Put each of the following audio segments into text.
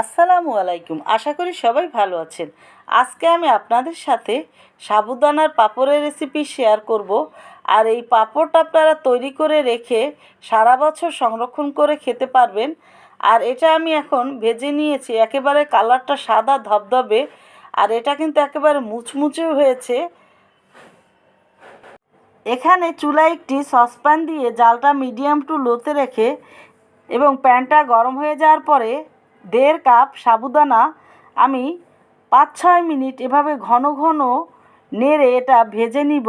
আসসালামু আলাইকুম। আশা করি সবাই ভালো আছেন। আজকে আমি আপনাদের সাথে সাবুদানার পাঁপড়ের রেসিপি শেয়ার করব। আর এই পাঁপড়টা আপনারা তৈরি করে রেখে সারা বছর সংরক্ষণ করে খেতে পারবেন। আর এটা আমি এখন ভেজে নিয়েছি। একেবারে কালারটা সাদা ধবধবে। আর এটা কিন্তু একেবারে মুচমুচে হয়েছে। এখানে চুলায় একটি সসপ্যান দিয়ে জালটা মিডিয়াম টু লোতে রেখে এবং প্যানটা গরম হয়ে যাওয়ার পরে দেড় কাপ সাবুদানা। আমি পাঁচ ছয় মিনিট এভাবে ঘন ঘন নেড়ে এটা ভেজে নিব।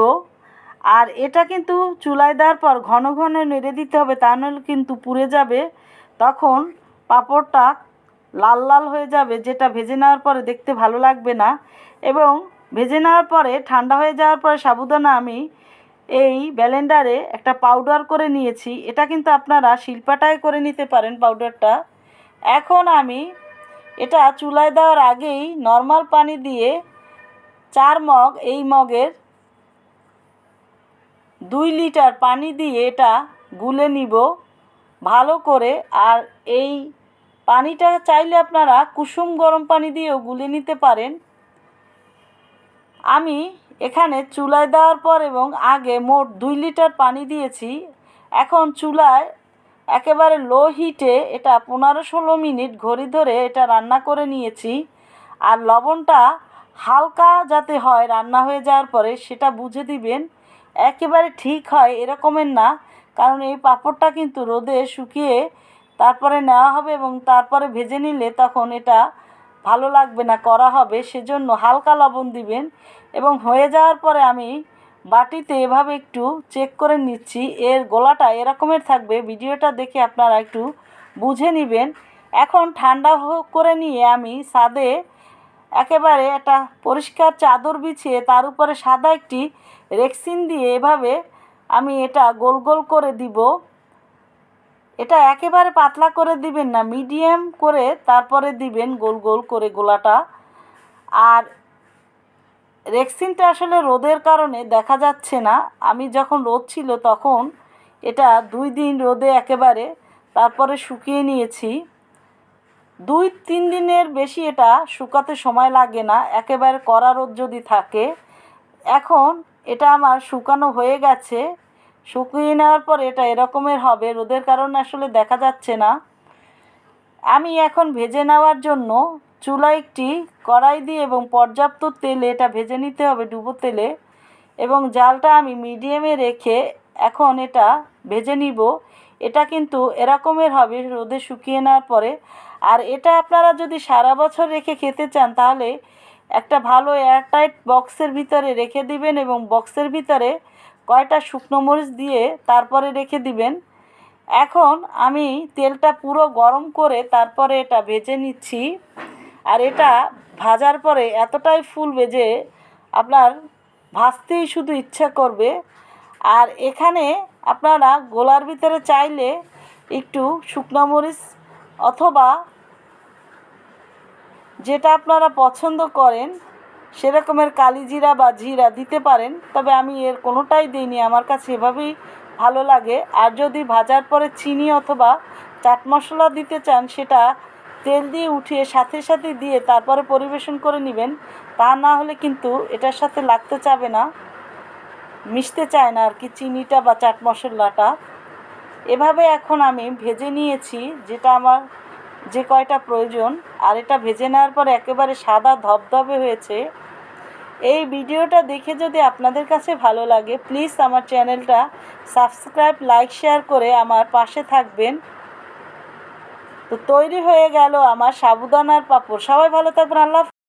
আর এটা কিন্তু চুলায় দেওয়ার পর ঘন ঘন নেড়ে দিতে হবে, তা নাহলে কিন্তু পুড়ে যাবে। তখন পাঁপড়টা লাল লাল হয়ে যাবে, যেটা ভেজে নেওয়ার পরে দেখতে ভালো লাগবে না। এবং ভেজে নেওয়ার পরে ঠান্ডা হয়ে যাওয়ার পরে সাবুদানা আমি এই ব্যালেন্ডারে একটা পাউডার করে নিয়েছি। এটা কিন্তু আপনারা শিল্পাটায় করে নিতে পারেন পাউডারটা। এখন আমি এটা চুলায় দেওয়ার আগেই নর্মাল পানি দিয়ে চার মগ, এই মগের দুই লিটার পানি দিয়ে এটা গুলে নিব ভালো করে। আর এই পানিটা চাইলে আপনারা কুসুম গরম পানি দিয়েও গুলে নিতে পারেন। আমি এখানে চুলায় দেওয়ার পর এবং আগে মোট দুই লিটার পানি দিয়েছি। এখন চুলায় একেবারে লো হিটে এটা পনেরো ষোলো মিনিট ঘড়ি ধরে এটা রান্না করে নিয়েছি। আর লবণটা হালকা যাতে হয় রান্না হয়ে যাওয়ার পরে সেটা বুঝে দিবেন। একেবারে ঠিক হয় এরকমের না, কারণ এই পাঁপড়টা কিন্তু রোদে শুকিয়ে তারপরে নেওয়া হবে এবং তারপরে ভেজে নিলে তখন এটা ভালো লাগবে না, করা হবে। সেজন্য হালকা লবণ দিবেন এবং হয়ে যাওয়ার পরে আমি বাটিতে এভাবে একটু চেক করে নিচ্ছি। এর গোলাটা এরকমের থাকবে। ভিডিওটা দেখে আপনারা একটু বুঝে নেবেন। এখন ঠান্ডা করে নিয়ে আমি সাদে একেবারে একটা পরিষ্কার চাদর বিছিয়ে তার উপরে সাদা একটি রেক্সিন দিয়ে এভাবে আমি এটা গোল গোল করে দিব। এটা একেবারে পাতলা করে দিবেন না, মিডিয়াম করে তারপরে দিবেন গোল গোল করে গোলাটা। আর রেক্সিনটা আসলে রোদের কারণে দেখা যাচ্ছে না। আমি যখন রোদ ছিল তখন এটা দুই দিন রোদে একেবারে তারপরে শুকিয়ে নিয়েছি। দুই, তিন দিনের বেশি এটা শুকাতে সময় লাগে না। একেবারে কড়া রোদ যদি থাকে, এখন এটা আমার শুকানো হয়ে গেছে। শুকিয়ে নেওয়ার পর এটা এরকমের হবে, রোদের কারণে আসলে দেখা যাচ্ছে না। আমি এখন ভেজে নেওয়ার জন্য চুলা একটি কড়াই দিয়ে এবং পর্যাপ্ত তেলে এটা ভেজে নিতে হবে ডুবো তেলে এবং জালটা আমি মিডিয়ামে রেখে এখন এটা ভেজে নিব। এটা কিন্তু এরকমের হবে, রোদে শুকিয়ে নেওয়ার পরে। আর এটা আপনারা যদি সারা বছর রেখে খেতে চান, তাহলে একটা ভালো এয়ারটাইট বক্সের ভিতরে রেখে দিবেন এবং বক্সের ভিতরে কয়টা শুকনো মরিচ দিয়ে তারপরে রেখে দিবেন। এখন আমি তেলটা পুরো গরম করে তারপরে এটা ভেজে নিচ্ছি। আর এটা ভাজার পরে এতটাই ফুলবে যে আপনার ভাজতেই শুধু ইচ্ছা করবে। আর এখানে আপনারা গোলার ভিতরে চাইলে একটু শুকনো মরিচ অথবা যেটা আপনারা পছন্দ করেন, সেরকমের কালি জিরা বা জিরা দিতে পারেন, তবে আমি এর কোনোটাই দিইনি। আমার কাছে এভাবেই ভালো লাগে। আর যদি ভাজার পরে চিনি অথবা চাট মশলা দিতে চান, সেটা তেল দিয়ে উঠিয়ে সাথে সাথে দিয়ে তারপরে পরিবেশন করে নেবেন, তা না হলে কিন্তু এটার সাথে লাগতে চাবে না, মিশতে চায় না আর কি চিনিটা বা চাট মশলাটা। এভাবে এখন আমি ভেজে নিয়েছি, যেটা আমার যে কয়টা প্রয়োজন, আর এটা ভেজে নেওয়ার পর একেবারে সাদা ধবধবে হয়েছে। এই ভিডিওটা দেখে যদি আপনাদের কাছে ভালো লাগে প্লিজ আমার চ্যানেলটা সাবস্ক্রাইব লাইক শেয়ার করে আমার পাশে থাকবেন। তো তৈরি হয়ে গেল আমার সাবুদানার পাঁপড় সবাই ভালো থাকবেন আল্লাহ।